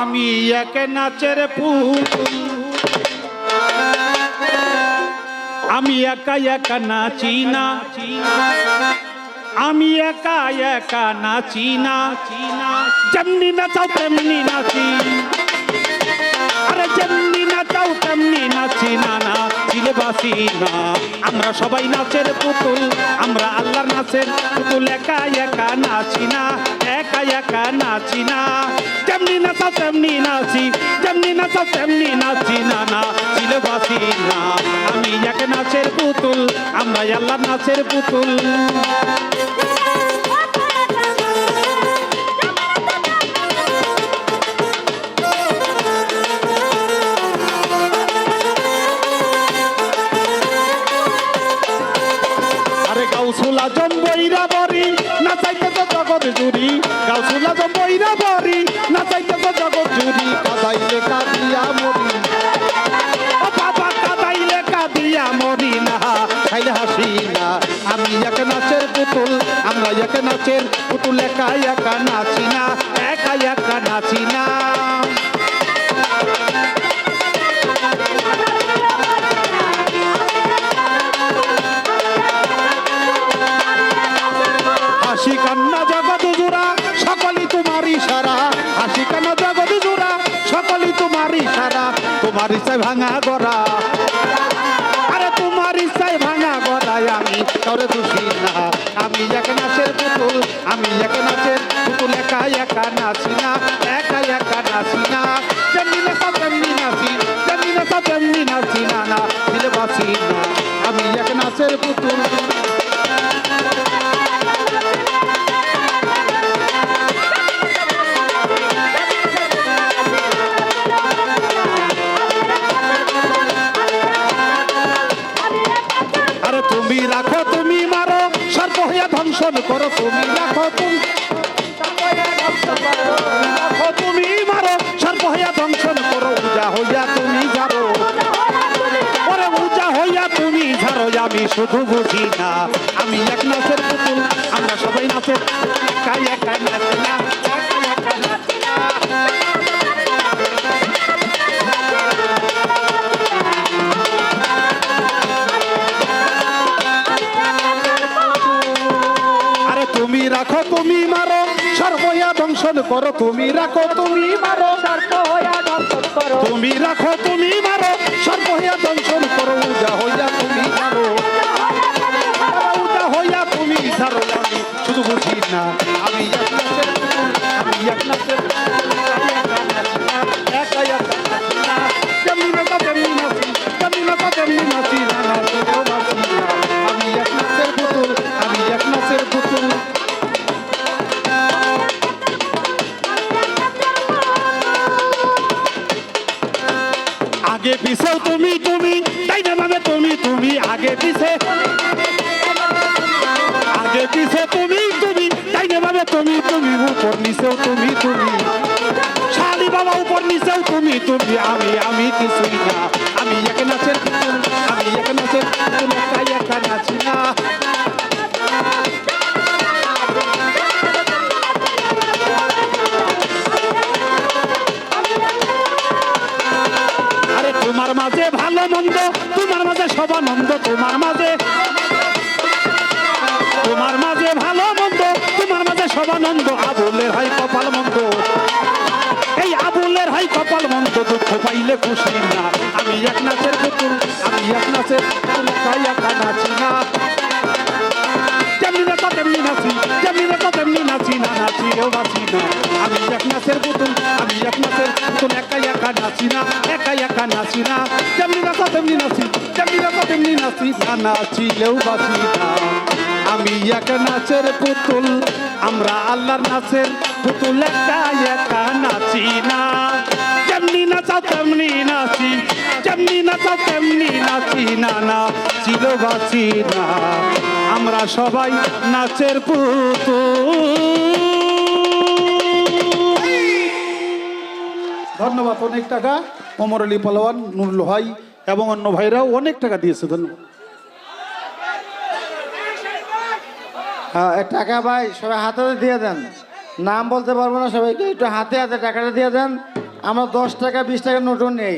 আমি এক নাচের পুতুল আমি একা একা নাচি না। আমি একা একা নাচি না। যেমনি নাচাও তেমনি নাচি। আরে যেমনি নাচাও তেমনি নাচি না। না চিলে বাসি না। আমরা সবাই নাচের পুতুল, আমরা আল্লাহর নাচের পুতুল। একা একা নাচি না, একা একা নাচি না। যেমনি নাচাও তেমনি নাচি, যেমনি নাচাও তেমনি নাচি না না চিলে বাসি না। আমি এক নাচের পুতুল আমরা আল্লাহর নাচের পুতুল। গাউসুলা জম্বইরা বরি নাচাইতে তো জগৎ জুরি গাউসুলা জম্বইরা বরি নাচাইতে তো জগৎ জুরি কাদাইলে কাদিয়া মরি ও বাবা, কাদাইলে কাদিয়া মরি না। খাইলে হাসি না। আমি এক নাচের পুতুল, আমরা এক নাচের পুতুল, একা একা নাচি না, একা একা নাচি না। তোমার ইচ্ছায় ভাঙা গড়া। আরে তোমার ইচ্ছায় ভাঙা গড়ায় আমি তরে খুশি না। আমি এক নাচের পুতুল, আমি এক নাচের পুতুল, একা একা নাচি না, একা একা নাচি না। যেমনি নাচা তেমনি নাচি, যেমনি নাচা তেমনি নাচি না না, দিলে বাসি না। আমি এক নাচের পুতুল তুমি রাখো, তুমি মারো। সর্ব হইয়া ধ্বংসন করো, তুমি রাখো তুমি রাখো তুমি মারো। সর্ব হইয়া ধ্বংসন করো, উজা হইয়া তুমি যারো ওরে উজা হইয়া তুমি ঝাড়ো, আমি শুধু বুঝি না। আমি এক নাচের পুতুল, আমরা সবাই নাচের একাই একাই নাচি না। রাখো তুমি মারো সর্বয়া দংশন করো তুমি রাখো তুমি মারো। সর্বয়া দংশন করো। তুমি রাখো তুমি মারো সর্বয়া দংশন করো যা হইয়া আগে পিছেও তুমি তুমি, তাই না মানে তুমি তুমি আগে পিছে। আগে পিছে তুমি তুমি, তাই না মানে তুমি তুমি, উপর নিচেও তুমি তুমি। শালি বাবা, উপর নিচেও তুমি তুমি, আমি আমি কিছুই না। আমি এক নাচের আমি এক নাচের তোমার মাঝে ভালো মন্দ, তোমার মাঝে সবানন্দ তোমার মাঝে। তোমার মাঝে ভালো মন্দ, তোমার মাঝে সবানন্দ আবুলের হাই কপাল মন্দ। এই আবুলের হাই কপাল মন্দ, দুঃখ পাইলে খুশি না। আমি এক নাচের পুতুল, আমি এক নাচের পুতুল, তাই একা নাচি না। যেমনি নাচা তেমনি নাচি, যেমনি নাচা তেমনি নাচি না নাচিও বাঁচি না। আমি এক নাচের পুতুল, আমি একা একা নাচি একা একা নাচি নাচা তেমনি নাচি নাচা তেমনি নাচি না নাচিলেও বাঁচি না আমি এক নাচের পুতুল আমরা আল্লাহর নাচের পুতুল একা একা নাচি না যেমনি নাচাও তেমনি নাচি যেমনি নাচাও তেমনি নাচি না না চিল বাঁচি না আমরা সবাই নাচের পুতুল ধন্যবাদ, অনেক টাকা। ওমর আলী পালোয়ান নুরুল ভাই এবং অন্য ভাইরাও অনেক টাকা দিয়েছে, ধন্যবাদ। হ্যাঁ টাকা ভাই, সবাই হাতে হাতে দিয়ে দেন। নাম বলতে পারব না সবাইকে, একটু হাতে হাতে টাকাটা দিয়ে দেন। আমরা দশ টাকা, বিশ টাকা নোটও নেই।